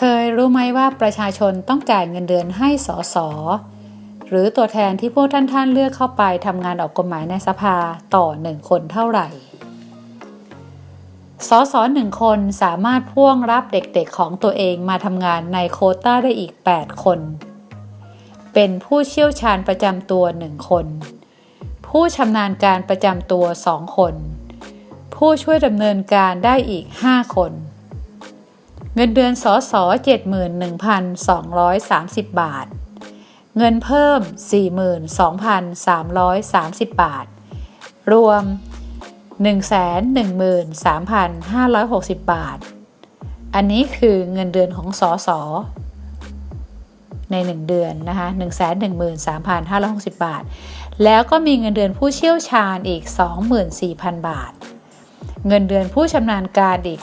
เคยรู้ไหมว่าประชาชนต้องจ่ายเงินเดือนให้สสหรือตัวแทนที่พวกท่านท่านเลือกเข้าไปทำงานออกกฎหมายในสภาต่อหนึ่งคนเท่าไหร่ สสหนึ่งคนสามารถพ่วงรับเด็กๆของตัวเองมาทำงานในโควต้าได้อีก 8 คน เป็นผู้เชี่ยวชาญประจำตัวหนึ่งคน ผู้ชำนาญการประจำตัวสองคน ผู้ช่วยดำเนินการได้อีก 5 คน เงินเดือนสส71,230 บาท เงินเพิ่ม 42,330 บาท รวม 113,560 บาท อันนี้คือเงินเดือนของสสใน 1 เดือนนะคะ113,560 บาท แล้วก็มีเงินเดือนผู้เชี่ยวชาญอีก 24,000 บาท เงินเดือนผู้ชำนาญการอีก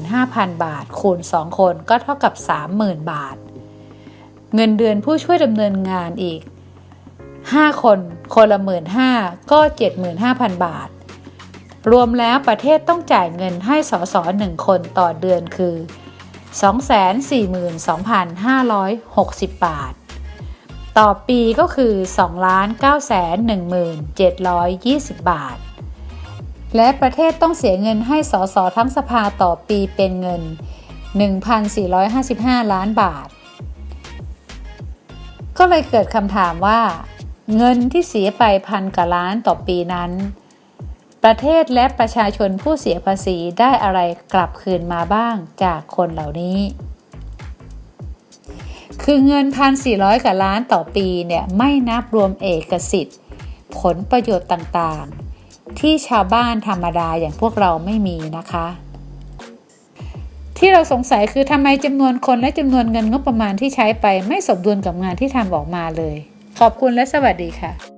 15,000 บาท คูณ 2 คนก็เท่ากับ 30,000 บาท เงินเดือนผู้ช่วยดำเนินงานอีก 5 คน คนละ 15,000 ก็ 75,000 บาท รวมแล้วประเทศต้องจ่ายเงินให้สสหนึ่งคนต่อเดือนคือ 242,560 บาท ต่อปีก็คือ 2,917,720 บาท และประเทศต้องเสียเงินให้สสทั้งสภาต่อปีเป็นเงิน 1,455 ล้านบาท ก็เลยเกิดคำถามว่า เงินที่เสียไปพันกว่าล้านต่อปีนั้น ประเทศและประชาชนผู้เสียภาษีได้อะไรกลับคืนมาบ้างจากคนเหล่านี้ คือเงิน 1,400กว่าล้านต่อปีเนี่ยไม่นับรวมเอกสิทธิ์ ผลประโยชน์ต่างๆ ที่ชาวบ้านธรรมดาอย่างพวกเราไม่มีนะคะ ที่เราสงสัยคือทำไมจำนวนคนและจำนวนเงินงบประมาณที่ใช้ไปไม่สมดุลกับงานที่ทำออกมาเลย ขอบคุณและสวัสดีค่ะ